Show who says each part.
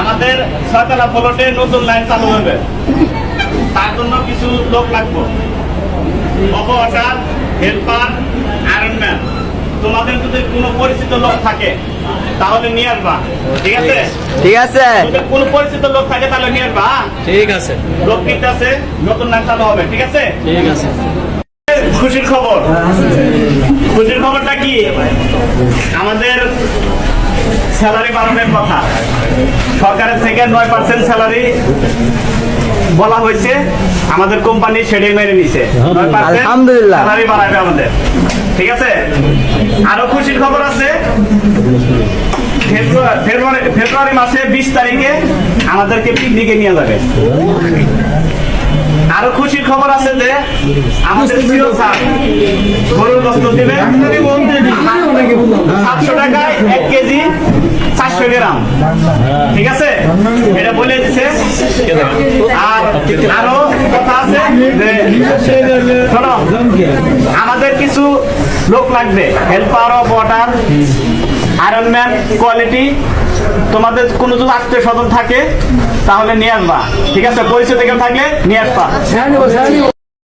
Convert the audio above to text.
Speaker 1: আমাদের ছয়তলা ফলটে নতুন লাইন চালু হবে। তার জন্য কিছু লোক লাগবে। অপারেটার হেল্পার আয়রনম্যান তোমাদের যদি কোনো পরিচিত লোক থাকে তাহলে নিয়ে আসবা। ঠিক আছে?
Speaker 2: ঠিক আছে।
Speaker 1: যদি কোনো পরিচিত লোক থাকে তাহলে নিয়ে আসবা হ্যাঁ?
Speaker 3: ঠিক আছে।
Speaker 1: লোক আছে নতুন লাইন চালু হবে ঠিক আছে?
Speaker 3: ঠিক আছে।
Speaker 1: খুশির খবর। খুশির খবরটা কি? আমাদের স্যালারি বাড়ানোর কথা। সরকারের থেকে নয় পার্সেন্ট স্যালারি বলা হয়েছে। আমাদের কোম্পানি সেটাই মেনে নিছে।
Speaker 2: আলহামদুলিল্লাহ।
Speaker 1: স্যালারি বাড়াবে আমাদের। ঠিক আছে? আরও খুশির খবর আছে? ফেব্রুয়ারি মাসে বিশ তারিখে আমাদেরকে পিকনিকে নিয়ে যাবে। আরও খুশির খবর আছে যে আমাদের প্রিয় স্যার গরুর গোস্ত দিবে সাতশো টাকায় গ্রাম ঠিক আছে? এটা বলে দিচ্ছে আর আরও কথা আছে আমাদের কিছু লোক লাগবে। Helper of water Ironman quality তোমাদের কোনো যদি আত্মীয় স্বজন থাকে, তাহলে নিয়ে আসবা। ঠিক আছে? পরিচয় থেকে থাকলে নিয়ে আসবা।